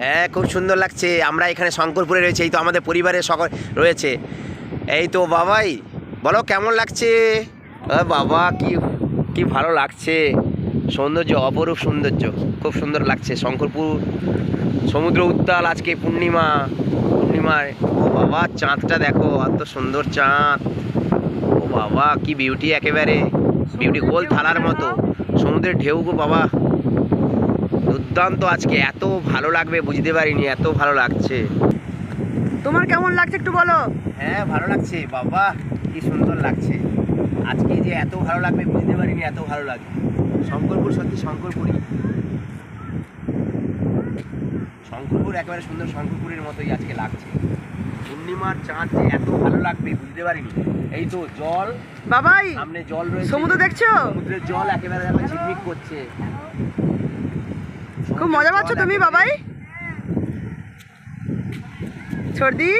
হ্যাঁ খুব সুন্দর লাগছে। আমরা এখানে শঙ্করপুরে রয়েছে, এই তো আমাদের পরিবারের সকল রয়েছে। এই তো বাবাই, বলো কেমন লাগছে? বাবা, কি কি ভালো লাগছে। সৌন্দর্য, অপরূপ সৌন্দর্য, খুব সুন্দর লাগছে। শঙ্করপুর সমুদ্র উত্তাল, আজকে পূর্ণিমা, পূর্ণিমায়। ও বাবা, চাঁদটা দেখো এত সুন্দর চাঁদ। ও বাবা, কি বিউটি একেবারে। বিউটি গোল থালার মতো। সমুদ্রের ঢেউ গো বাবা। দুর্দান্ত আজকে এত ভালো লাগবে বুঝতে পারিনি এত ভালো লাগছে। তোমার কেমন লাগছে একটু বলো? হ্যাঁ ভালো লাগছে বাবা কি সুন্দর লাগছে। আজকে যে এত ভালো লাগবে বুঝতে পারিনি এত ভালো লাগে শঙ্করপুর সত্যি শঙ্করপুরই। শঙ্করপুর একেবারে সুন্দর শঙ্করপুরের মতোই আজকে লাগছে। পূর্ণিমার চাঁদ যে এত ভালো লাগবে বুঝতে পারিনি। এই তো জল বাবাই সামনে জল রয়েছে। সমুদ্র দেখছ? সমুদ্রের জল একেবারে দেখো ঝিকমিক করছে। খুব মজা পাচ্ছ তুমি বাবাই? সর্দি?